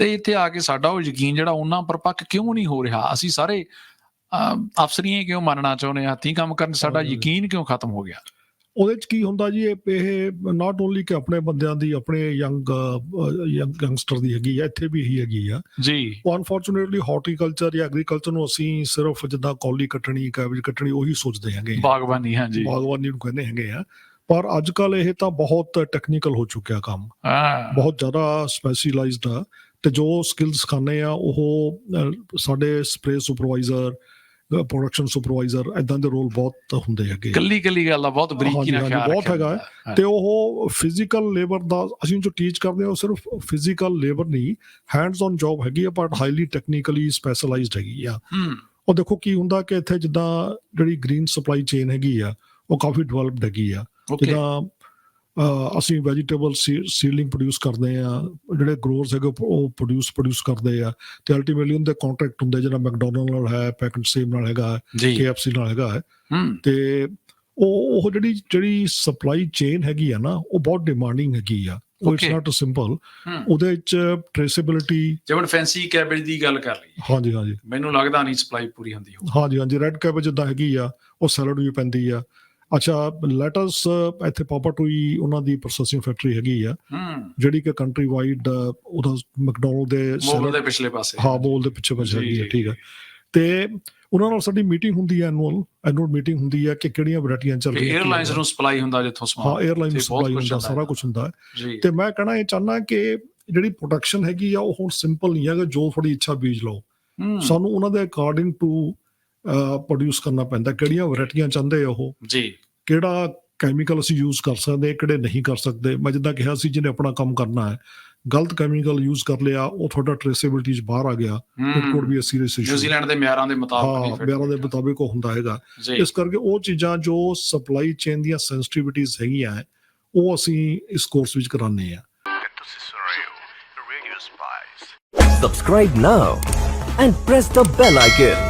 ਤੇ ਇੱਥੇ ਆ ਕੇ ਸਾਡਾ ਉਹ ਯਕੀਨ ਜਿਹੜਾ ਉਹਨਾਂ ਪਰਪੱਕ ਕਿਉਂ ਨਹੀਂ ਹੋ ਰਿਹਾ? ਅਸੀਂ ਸਾਰੇ ਅਫਸਰੀਆਂ ਹੀ ਕਿਉਂ ਮੰਨਣਾ ਚਾਹੁੰਦੇ ਆ ਹੱਥੀਂ ਕੰਮ ਕਰਨ ਸਾਡਾ। ਯਕੀਨ ਕਿਉਂ ਖਤਮ ਹੋ ਗਿਆ? ਉਹਦੇ ਚ ਕੀ ਹੁੰਦਾ ਜੀ ਇਹ ਨਾਟ ਓਨਲੀ ਕਿ ਆਪਣੇ ਬੰਦਿਆਂ ਦੀ ਆਪਣੇ ਯੰਗ ਯੰਗਸਟਰ ਦੀ ਹੈਗੀ ਆ ਇੱਥੇ ਵੀ ਇਹੀ ਹੈਗੀ ਆ। ਜੀ। ਅਨਫੋਰਚੂਨੇਟਲੀ ਹਾਰਟੀਕਲਚਰ ਜਾਂ ਐਗਰੀਕਲਚਰ ਨੂੰ ਅਸੀਂ ਸਿਰਫ ਜਿੱਦਾਂ ਕੌਲੀ ਕੱਟਣੀ ਕੈਬੇਜ ਕੱਟਣੀ ਉਹੀ ਸੋਚਦੇ ਹੈਗੇ। ਬਾਗਬਾਨੀ ਹਾਂਜੀ। ਬਾਗਬਾਨੀ ਨੂੰ ਕਹਿੰਦੇ ਹੈਗੇ ਆ। ਪਰ ਅੱਜ ਕੱਲ ਇਹ ਤਾਂ ਬਹੁਤ ਟੈਕਨੀਕਲ ਹੋ ਚੁੱਕਿਆ ਕੰਮ। ਹਾਂ। ਬਹੁਤ ਜ਼ਿਆਦਾ ਸਪੈਸ਼ਲਾਈਜ਼ਡ ਆ। ਤੇ ਜੋ ਸਕਿੱਲ ਸਿਖਾਉਂਦੇ ਆ ਉਹ ਸਾਡੇ ਸਪਰੇ ਸੁਪਰਵਾਈਜ਼ਰ ਪ੍ਰੋਡਕਸ਼ਨ ਸੁਪਰਵਾਈਜ਼ਰ ਇਦਾਂ ਦੇ ਰੋਲ ਬਹੁਤ ਹੁੰਦੇ ਹੈਗੇ ਕੱਲੀ ਕੱਲੀ ਗੱਲ ਦਾ ਬਹੁਤ ਬਰੀਕੀ ਨਾਲ ਖਿਆਲ ਬਹੁਤ ਹੈਗਾ। ਤੇ ਉਹ ਫਿਜ਼ੀਕਲ ਲੇਬਰ ਦਾ ਅਸੀਂ ਜੋ ਟੀਚ ਕਰਦੇ ਹਾਂ ਉਹ ਸਿਰਫ ਫਿਜ਼ੀਕਲ ਲੇਬਰ ਨਹੀਂ ਹੈਂਡਸ ਔਨ ਜੌਬ ਹੈਗੀ ਆ ਬਟ ਹਾਈਲੀ ਟੈਕਨੀਕਲੀ ਸਪੈਸ਼ਲਾਈਜ਼ਡ ਹੈਗੀ ਆ। ਉਹ ਦੇਖੋ ਕੀ ਹੁੰਦਾ ਕਿ ਇੱਥੇ ਜਿੱਦਾਂ ਜਿਹੜੀ ਗ੍ਰੀਨ ਸਪਲਾਈ ਚੇਨ ਹੈਗੀ ਆ ਉਹ ਕਾਫੀ ਡਿਵੈਲਪਡ ਹੈਗੀ ਆ। ਜਿੱਦਾਂ ਅਸੀਂ ਵੈਜੀਟੇਬਲ ਸੀਡਲਿੰਗ ਪ੍ਰੋਡਿਊਸ ਕਰਦੇ ਆ ਜਿਹੜੇ ਗਰੋਅਰਸ ਹੈਗੇ ਉਹ- ਪ੍ਰੋਡਿਊਸ ਪ੍ਰੋਡਿਊਸ ਕਰਦੇ ਆ ਤੇ ਅਲਟੀਮੇਟਲੀ ਉਹਦੇ ਕੰਟਰੈਕਟ ਹੁੰਦੇ ਜਿਹੜਾ ਮੈਕਡੋਨਲਡ ਨਾਲ ਹੈ ਪੈਕਟ ਸੇਮ ਨਾਲ ਹੈਗਾ KFC ਨਾਲ ਹੈਗਾ ਤੇ ਉਹ ਉਹ ਜਿਹੜੀ ਜਿਹੜੀ ਸਪਲਾਈ ਚੇਨ ਹੈਗੀ ਆ ਨਾ ਉਹ ਬਹੁਤ ਡਿਮਾਂਡਿੰਗ ਹੈਗੀ ਆ। ਉਹ ਇਟਸ. ਨਾਟ ਸਿੰਪਲ ਉਹਦੇ ਵਿੱਚ ਟ੍ਰੇਸੇਬਿਲਿਟੀ ਜਿਵੇਂ ਫੈਂਸੀ ਕੈਬੇਜ ਦੀ ਗੱਲ ਕਰ ਲਈ ਹਾਂਜੀ ਹਾਂਜੀ। ਮੈਨੂੰ ਲੱਗਦਾ ਨਹੀਂ ਸਪਲਾਈ ਪੂਰੀ ਹੁੰਦੀ ਹੋ ਹਾਂਜੀ ਹਾਂਜੀ। ਰੈੱਡ ਕੈਬੇਜ ਜਿੱਦਾਂ ਹੈਗੀ ਆ ਉਹ ਸੈਲਡ ਵੀ ਪੈਂਦੀ ਆ। ਅੱਛਾ ਲੈਟਸ ਇੱਥੇ ਪਾਪਾ ਟੂਈ ਉਹਨਾਂ ਦੀ ਪ੍ਰੋਸੈਸਿੰਗ ਫੈਕਟਰੀ ਹੈਗੀ ਆ। ਹੂੰ। ਜਿਹੜੀ ਕਿ ਕੰਟਰੀ ਵਾਈਡ ਉਹਦਾ ਮੈਕਡੋਨਲਡ ਦੇ ਮੋਲ ਦੇ ਪਿਛਲੇ ਪਾਸੇ। ਹਾਂ ਬੋਲ ਦੇ ਪਿੱਛੇ ਜੀ, ਹੈਗੀ ਆ ਠੀਕ ਆ। ਤੇ ਉਹਨਾਂ ਨਾਲ ਸਾਡੀ ਮੀਟਿੰਗ ਹੁੰਦੀ ਹੈ ਐਨੂਅਲ ਐਨੂਅਲ ਮੀਟਿੰਗ ਹੁੰਦੀ ਹੈ ਕਿ ਕਿਹੜੀਆਂ ਵੈਰਾਈਟੀਆਂ ਚੱਲ ਰਹੀਆਂ 에ਅਰਲਾਈਨਸ ਹੈ। ਨੂੰ ਸਪਲਾਈ ਹੁੰਦਾ ਜਿੱਥੋਂ ਹਾਂ ਸਮਾਨ 에ਅਰਲਾਈਨ ਸਪਲਾਈ ਹੁੰਦਾ ਸਾਰਾ ਹੈ। ਕੁਝ ਹੁੰਦਾ। ਹੈ ਤੇ ਮੈਂ ਕਹਣਾ ਇਹ ਚਾਹਨਾ ਕਿ ਜਿਹੜੀ ਪ੍ਰੋਡਕਸ਼ਨ ਹੈਗੀ ਆ ਉਹ ਹੁਣ ਸਿੰਪਲ ਨਹੀਂ ਹੈ ਕਿ ਜੋ ਤੁਹਾਡੀ ਇੱਛਾ ਬੀਜ ਲਓ। ਹੂੰ। ਸਾਨੂੰ ਉਹਨਾਂ ਦੇ ਅਕੋਰਡਿੰਗ ਟੂ ਪ੍ਰੋਡਿਊਸ ਕਰਨਾ ਪੈਂਦਾ। ਕਿਹੜੀਆਂ ਵੈਰਾਈਟੀਆਂ ਚਾਹੁੰਦੇ ਆ ਉਹ? ਜੀ। ਕਿਹੜਾ ਕੈਮੀਕਲ ਅਸੀਂ ਯੂਜ਼ ਕਰ ਸਕਦੇ ਕਿਹੜੇ ਨਹੀਂ ਕਰ ਸਕਦੇ? ਮੈਂ ਜਿੱਦਾਂ ਕਿਹਾ ਸੀ ਜਿਹਨੇ ਆਪਣਾ ਕੰਮ ਕਰਨਾ ਹੈ ਗਲਤ ਕੈਮੀਕਲ ਯੂਜ਼ ਕਰ ਲਿਆ ਉਹ ਤੁਹਾਡਾ ਟ੍ਰੇਸੇਬਿਲਟੀ ਚ ਬਾਹਰ ਆ ਗਿਆ। It could be a serious issue New Zealand ਦੇ ਮਿਆਰਾਂ ਦੇ ਮੁਤਾਬਕ ਨਹੀਂ ਹਾਂ ਬਿਆਰਾਂ ਦੇ। ਮੁਤਾਬਿਕ ਉਹ ਹੁੰਦਾ ਹੈਗਾ। ਇਸ ਕਰਕੇ ਉਹ ਚੀਜ਼ਾਂ ਜੋ ਸਪਲਾਈ ਚੇਨ ਦੀਆਂ ਸੈਂਸਿਟੀਵਿਟੀਜ਼ ਹੈਗੀਆਂ ਹੈ, ਉਹ ਅਸੀਂ ਇਸ ਕੋਰਸ ਵਿੱਚ ਕਰਾਉਂਦੇ ਆ ਤੁਸੀਂ ਸੁਣ ਰਹੇ ਹੋ Radio Spice Subscribe now and press the bell icon.